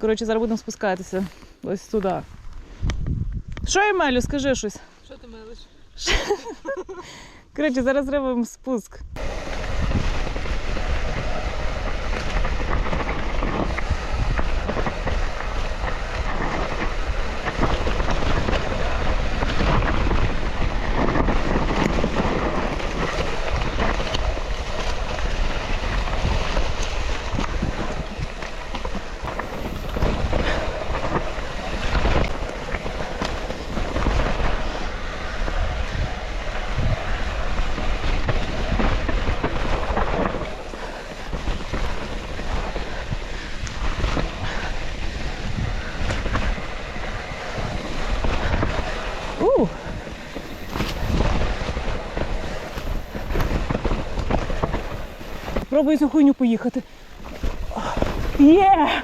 Коротше, зараз будемо спускатися. Ось туди. Що, Емелю, скажи щось. Що ти мелиш? Коротше, зараз зробимо спуск. У! Пробую цю хуйню поїхати. Є!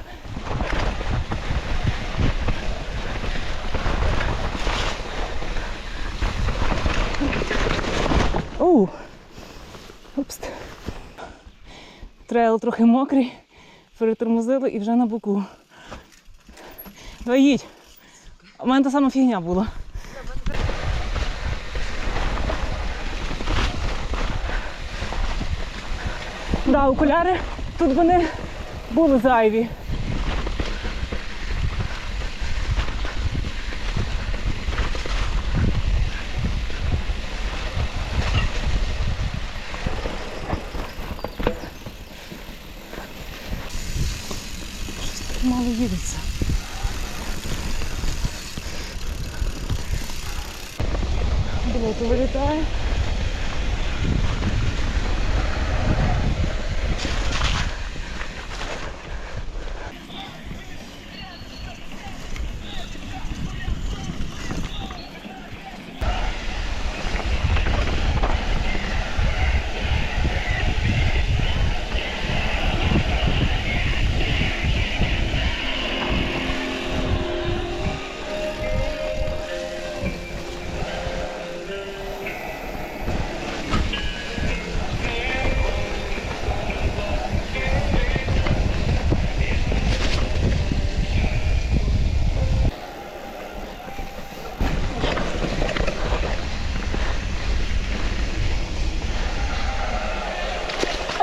Оу! Упс. Трейл трохи мокрий, перетормозили і вже на боку. Давай їдь. У мене та сама фігня була. Да, окуляри тут вони були зайві. Мало їдеться. Болото вилітає.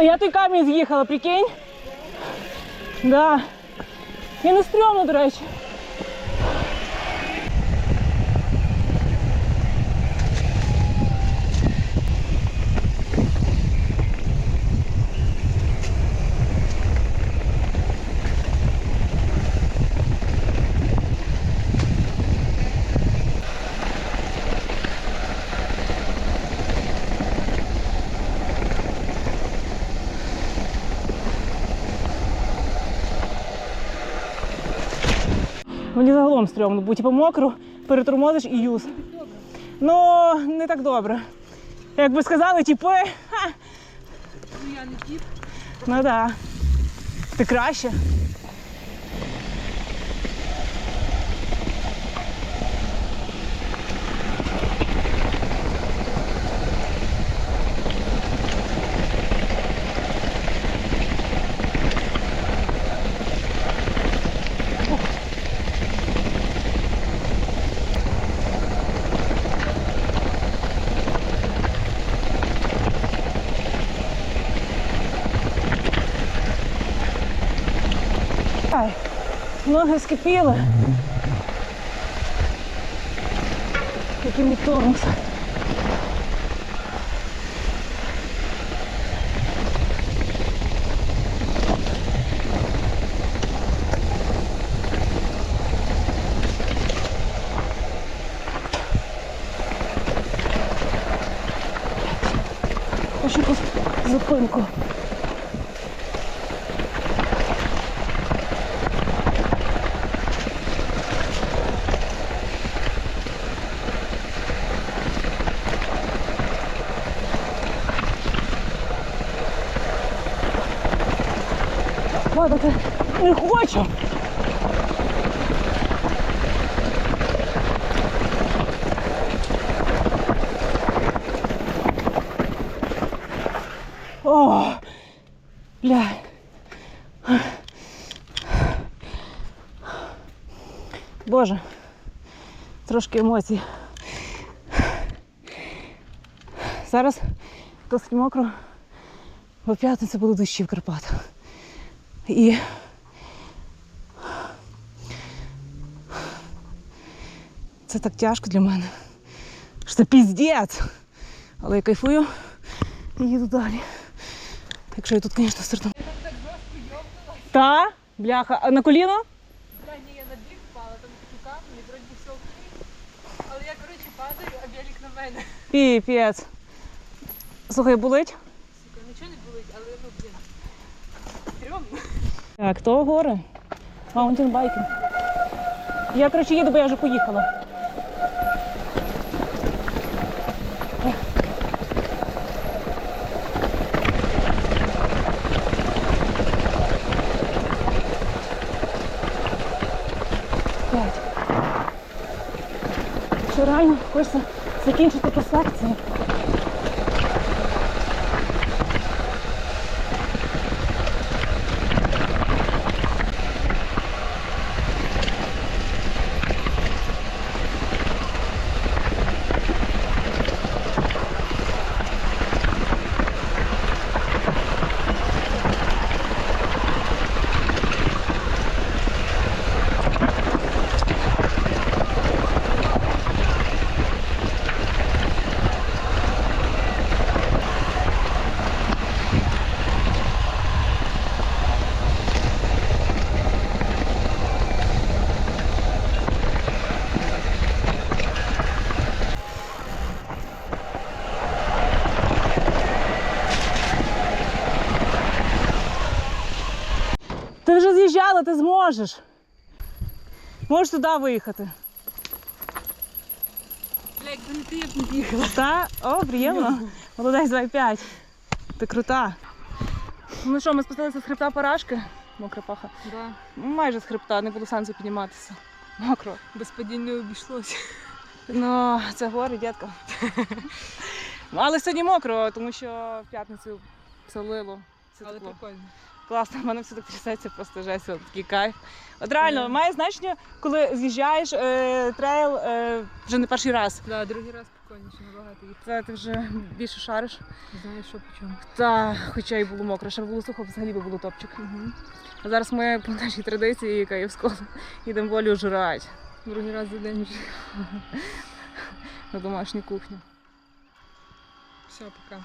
А я той камінь з'їхала, прикинь? Да. Я не стрьомно, до речі. Мені загалом стрьомно, бо типу мокро, перетормозиш і юз. Ну, не так добре. Як би сказали, типи, Ну я не тіп. ну так. Да. Ти краще. Ай, ноги скипіли. Який мій тормоз. Хочу зупинку. Падати не хочу. О, бля. Боже, трошки емоцій. Зараз досить мокро, бо в п'ятницю будуть дощі в Карпатах. І це так тяжко для мене. Що це піздець. Але я кайфую і їду далі. Якщо я тут, звісно, стартую. Та? Бляха, а на коліно? Да, ні, я на бік впала, там такі камні, вроді все окей. Але я, коротше, падаю, а велик на мене. Піпець. Слухай, болить? Сука, нічого не болить, але ну, блін. Стрьомно. Так, то гори. Маунтінбайкінг. Я, коротше, їду, бо я вже поїхала. Що реально хочеться закінчити ту секцію. Ти з'їжджала, ти зможеш. Можеш туди виїхати. Бля, якби не ти, я б не їхала. Та? О, приємно. Молодець 2,5. Ти крута. Ну що, ми спустилися з хребта Парашки. Мокра паха. Да, Майже з хребта, не було сенсу підніматися. Мокро. без падінь не обійшлося. Ну, це гори, дядько. Але сьогодні мокро, тому що в п'ятницю солило. Все Але текло. прикольно. Класно, в мене все так трясеться, просто жесть, такий кайф. От реально, має значення, коли з'їжджаєш е, трейл е, вже не перший раз. Да, другий раз прикольніше набагато їх. Це ти вже більше шариш. Знаєш, що по чому. Та, хоча й було мокро, ще було сухо, взагалі би було топчик. Угу. А зараз ми по нашій традиції, яка є в школі, йдемо волю жрати Другий раз за день вже. на домашню кухню. Все, пока.